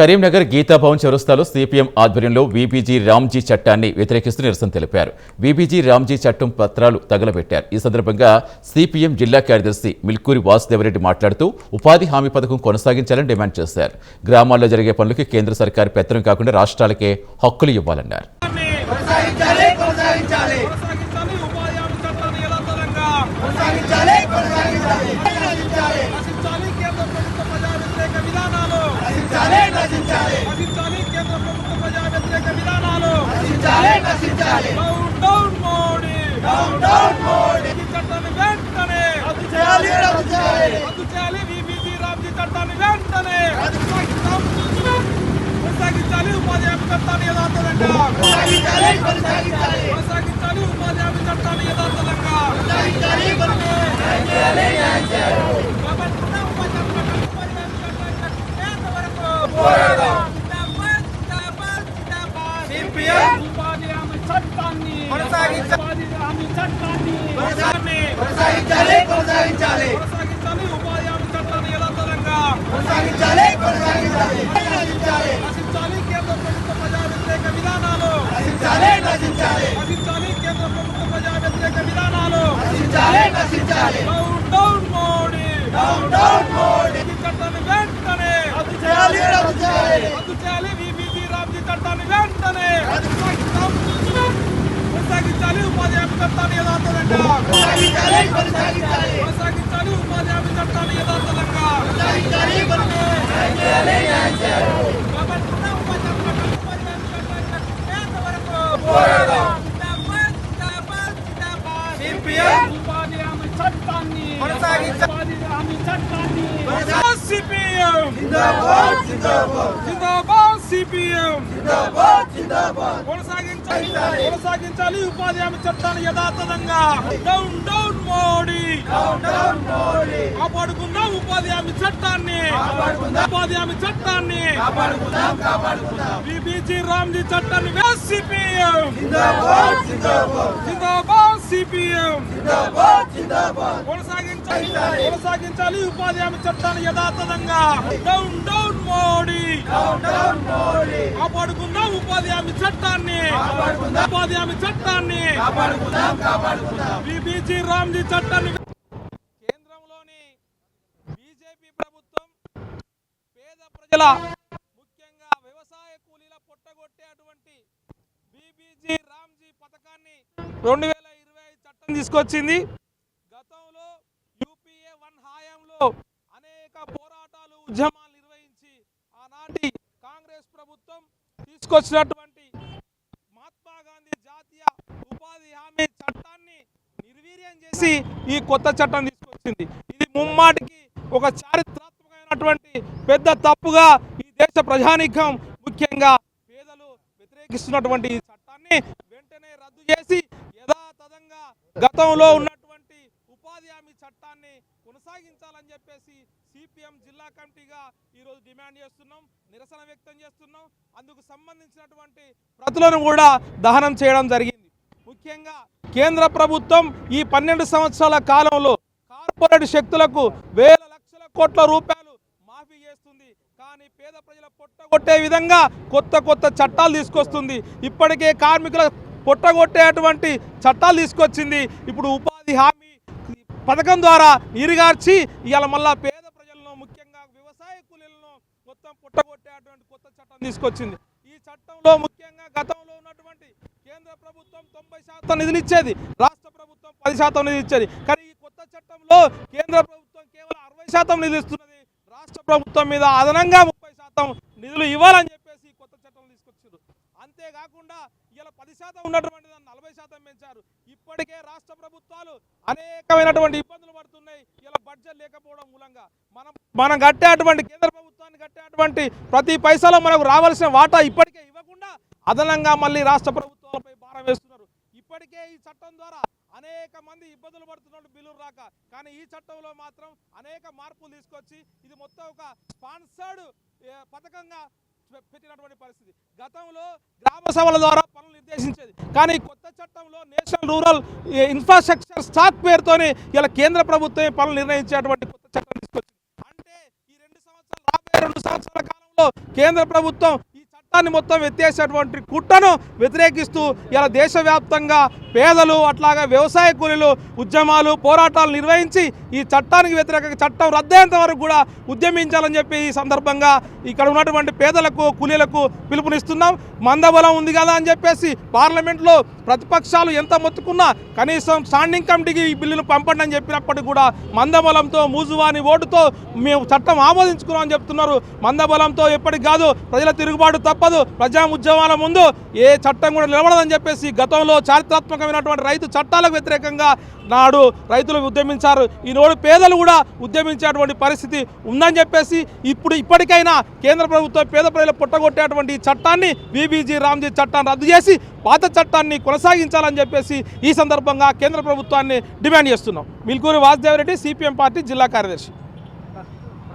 కరీంనగర్ గీతాభవన్ చౌరస్తాలో సిపిఎం ఆధ్వర్యంలో వీబీజీ రామ్జీ చట్టాన్ని వ్యతిరేకిస్తూ నిరసన తెలిపారు. వీబీజీ రామ్జీ చట్టం పత్రాలు తగలబెట్టారు. ఈ సందర్భంగా సిపిఎం జిల్లా కార్యదర్శి మిల్కూరి వాసుదేవరెడ్డి మాట్లాడుతూ ఉపాధి హామీ పథకం కొనసాగించాలని డిమాండ్ చేశారు. గ్రామాల్లో జరిగే పనులకి కేంద్ర సర్కారు పెత్తనం కాకుండా రాష్ట్రాలకే హక్కులు ఇవ్వాలన్నారు కొనసాగించాలి కొనసాగించాలి కొనసాగించాలి ఉపాధి హామీ చట్టాన్ని యథాతథంగా కొనసాగించాలి కొనసాగించాలి నశించాలి నశించాలి కేంద్ర ప్రభుత్వ ప్రజా వ్యతిరేక విధానాలు నశించాలి నశించాలి నశించాలి కేంద్ర ప్రభుత్వ ప్రజా వ్యతిరేక విధానాలు నశించాలి నశించాలి down down Modi down down Modi ఈ చట్టాన్ని వెంటనే రద్దు చేయాలి రద్దు చేయాలి రద్దు చేయాలి విబిజి రామ్జీ చట్టాన్ని వెంటనే కొనసాగించాలి ఉపాధి హామీ చట్టాన్ని యథాతథంగా కొనసాగించాలి కొనసాగించాలి కొనసాగించాలి ఉపాధి హామీ చట్టాన్ని యథాతథంగా కొనసాగించాలి కొనసాగించాలి కాబట్టిన ఉపాధి హామీ చట్టాన్ని ఉపాధి హామీ చట్టాన్ని ఎంతవరకు పోరాడదాం. జిందాబాద్, జిందాబాద్, జిందాబాద్. సిపిఎం ఉపాధి హామీ చట్టాన్ని కొనసాగించాలి. ఉపాధి హామీ చట్టాన్ని కొనసాగి- కొనసాగించాలి కొనసాగించాలి కొనసాగించాలి ఉపాధి హామీ చట్టాన్ని యథాతథంగా కొనసాగించాలి కొనసాగించాలి నశించాలి నశించాలి కేంద్ర ప్రభుత్వ ప్రజా వ్యతిరేక విధానాలు నశించాలి నశించాలి. నశించాలి కేంద్ర ప్రభుత్వ ప్రజా వ్యతిరేక విధానాలు. నశించాలి నశించాలి. Down down Modi. Down down Modi. ఈ చట్టాన్ని వెంటనే. రద్దు చేయాలి రద్దు చేయాలి. రద్దు చేయాలి విబిజి రామ్జీ చట్టాన్ని వెంటనే. కొనసాగించాలి ఉపాధి హామీ చట్టాన్ని కొనసాగించాలి కొనసాగించాలి కొనసాగించాలి ఉపాధి హామీ చట్టాన్ని యథాతథంగా కొనసాగించాలి కొనసాగించాలి కాబట్టిన ఉపాధి హామీ చట్టాన్ని ఉపాధి హామీ చట్టాన్ని ఎంతవరకు పోరాడదాం. జిందాబాద్, జిందాబాద్, జిందాబాద్. సిపిఎం ఉపాధి హామీ చట్టాన్ని కొనసాగించాలి. ఉపాధి హామీ చట్టాన్ని సిపిఎం. జిందాబాద్ జిందాబాద్. జిందాబాద్ సిపిఎం. జిందాబాద్ జిందాబాద్. కొనసాగించాలి కొనసాగించాలి ఉపాధి హామీ చట్టాన్ని యథాతథంగా. Down down Modi. Down down Modi. కాపాడుకుందాం ఉపాధి హామీ చట్టాన్ని. ఉపాధి హామీ చట్టాన్ని. కాపాడుకుందాం కాపాడుకుందాం. బీబీజీ రామ్జీ చట్టాన్ని సిపిఎం. జిందాబాద్ జిందాబాద్. జిందాబాద్. సిపిఎం. కొనసాగించాలి కొనసాగించాలి. ఉపాధి హామీ చట్టాన్ని యథాతథంగా. Down down Modi. కాపాడుకుందాం ఉపాధి హామీ చట్టాన్ని. ఉపాధి హామీ చట్టాన్ని. బీబీజీ రామ్జీ చట్టాన్ని కేంద్రంలోని బీజేపీ ప్రభుత్వం పేద ప్రజల ముఖ్యంగా వ్యవసాయ కూలీల పొట్టగొట్టే అటువంటి బీబీజీ రామ్జీ పథకాన్ని రెండు తీసుకొచ్చింది. గతంలో యూపీఏ వన్ హాయంలో అనేక పోరాటాలు ఉద్యమాలు నిర్వహించి ఆనాటి కాంగ్రెస్ ప్రభుత్వం తీసుకొచ్చినటువంటి మహాత్మా గాంధీ జాతీయ ఉపాధి హామీ చట్టాన్ని నిర్వీర్యం చేసి ఈ కొత్త చట్టం తీసుకొచ్చింది. ఇది ముమ్మాటికి ఒక చారిత్రాత్మకమైనటువంటి పెద్ద తప్పుగా ఈ దేశ ప్రజానీకం ముఖ్యంగా పేదలు వ్యతిరేకిస్తున్నటువంటి ఈ చట్టాన్ని వెంటనే రద్దు చేసి యథా గతంలో ఉన్నటువంటి ఉపాధి హామీ చట్టాన్ని కొనసాగించాలని చెప్పేసి సిపిఎం జిల్లా కమిటీగా ఈరోజు డిమాండ్ చేస్తున్నాం నిరసన వ్యక్తం చేస్తున్నాం. అందుకు సంబంధించినటువంటి ప్రతులను కూడా దహనం చేయడం జరిగింది. ముఖ్యంగా కేంద్ర ప్రభుత్వం ఈ పన్నెండు సంవత్సరాల కాలంలో కార్పొరేట్ శక్తులకు వేల లక్షల కోట్ల రూపాయలు మాఫీ చేస్తుంది. కానీ పేద ప్రజల పొట్టగొట్టే విధంగా కొత్త కొత్త చట్టాలు తీసుకొస్తుంది. ఇప్పటికే కార్మికుల పొట్టగొట్టేటువంటి చట్టాలు తీసుకొచ్చింది. ఇప్పుడు ఉపాధి హామీ పథకం ద్వారా నీరుగార్చి ఇవాళ మళ్ళా పేద ప్రజలను ముఖ్యంగా వ్యవసాయ కూలీలను మొత్తం పుట్టగొట్టేటువంటి కొత్త చట్టం తీసుకొచ్చింది. ఈ చట్టంలో ముఖ్యంగా గతంలో ఉన్నటువంటి కేంద్ర ప్రభుత్వం తొంభై శాతం నిధులు ఇచ్చేది రాష్ట్ర ప్రభుత్వం పది శాతం నిధులు ఇచ్చేది కానీ ఈ కొత్త చట్టంలో కేంద్ర ప్రభుత్వం కేవలం అరవై శాతం నిధులు ఇస్తున్నది. రాష్ట్ర ప్రభుత్వం మీద అదనంగా ముప్పై శాతం నిధులు ఇవ్వాలని చెప్పేసి ఈ కొత్త చట్టం తీసుకొచ్చారు అంతేకాకుండా ఇలా పది శాతం ఉన్నటువంటి దాన్ని నలభై శాతం పెంచారు. ఇప్పటికే రాష్ట్ర ప్రభుత్వాలు అనేకమైనటువంటి ఇబ్బందులు పడుతున్నాయి ఇలా బడ్జెట్ లేకపోవడం మూలంగా. మనం మనం కట్టేటువంటి కేంద్ర ప్రభుత్వాన్ని కట్టేటువంటి ప్రతి పైసలో మనకు రావాల్సిన వాటా ఇప్పటికే ఇవ్వకుండా అదనంగా మళ్ళీ రాష్ట్ర ప్రభుత్వాలపై భారం వేస్తున్నారు. ఇప్పటికే ఈ చట్టం ద్వారా అనేక మంది ఇబ్బందులు పడుతున్నారు బిల్లులు రాక. కానీ ఈ చట్టంలో మాత్రం అనేక మార్పులు తీసుకొచ్చి ఇది మొత్తం ఒక స్పాన్సర్డ్ పథకంగా పెట్టినటువంటి పరిస్థితి. గతంలో గ్రామ సభల ద్వారా పనులు నిర్దేశించేది. కానీ కొత్త చట్టంలో నేషనల్ రూరల్ ఇన్ఫ్రాస్ట్రక్చర్ స్టాక్ పేరుతోనే ఇలా కేంద్ర ప్రభుత్వం పనులు నిర్ణయించేటువంటి కొత్త చట్టం తీసుకొచ్చింది. అంటే ఈ రెండు సంవత్సరాలు రాబోయే రెండు సంవత్సరాల కాలంలో కేంద్ర ప్రభుత్వం ఈ చట్టాన్ని మొత్తం ఎత్తేసేటువంటి కుట్రను వ్యతిరేకిస్తూ ఇలా దేశవ్యాప్తంగా పేదలు అట్లాగే వ్యవసాయ కూలీలు ఉద్యమాలు పోరాటాలు నిర్వహించి ఈ చట్టానికి వ్యతిరేక చట్టం రద్దయ్యేంత వరకు కూడా ఉద్యమించాలని చెప్పి ఈ సందర్భంగా ఇక్కడ ఉన్నటువంటి పేదలకు కూలీలకు పిలుపునిస్తున్నాం. మందబలం ఉంది కదా అని చెప్పేసి పార్లమెంట్లో ప్రతిపక్షాలు ఎంత మొత్తుకున్నా కనీసం స్టాండింగ్ కమిటీకి ఈ బిల్లును పంపండి అని చెప్పినప్పటికీ కూడా మందబలంతో మూజువాని ఓటుతో మేము చట్టం ఆమోదించుకున్నామని చెప్తున్నారు. మందబలంతో ఎప్పటికి కాదు ప్రజల తిరుగుబాటు తప్పదు. ప్రజా ఉద్యమాల ముందు ఏ చట్టం కూడా నిలబడదని చెప్పేసి గతంలో చారిత్రాత్మకమైనటువంటి రైతు చట్టాలకు వ్యతిరేకంగా నాడు రైతులు ఉద్యమించారు. ఈనాడు పేదలు కూడా ఉద్యమించేటువంటి పరిస్థితి ఉందని చెప్పేసి ఇప్పుడు ఇప్పటికైనా కేంద్ర ప్రభుత్వం పేద ప్రజలు పుట్టగొట్టేటువంటి ఈ చట్టాన్ని బీబీజీ రామ్జీ చట్టాన్ని రద్దు చేసి పాత చట్టాన్ని కొనసాగించాలని చెప్పేసి ఈ సందర్భంగా కేంద్ర ప్రభుత్వాన్ని డిమాండ్ చేస్తున్నాం. మిల్కూరి వాసుదేవరెడ్డి సిపిఎం పార్టీ జిల్లా కార్యదర్శి.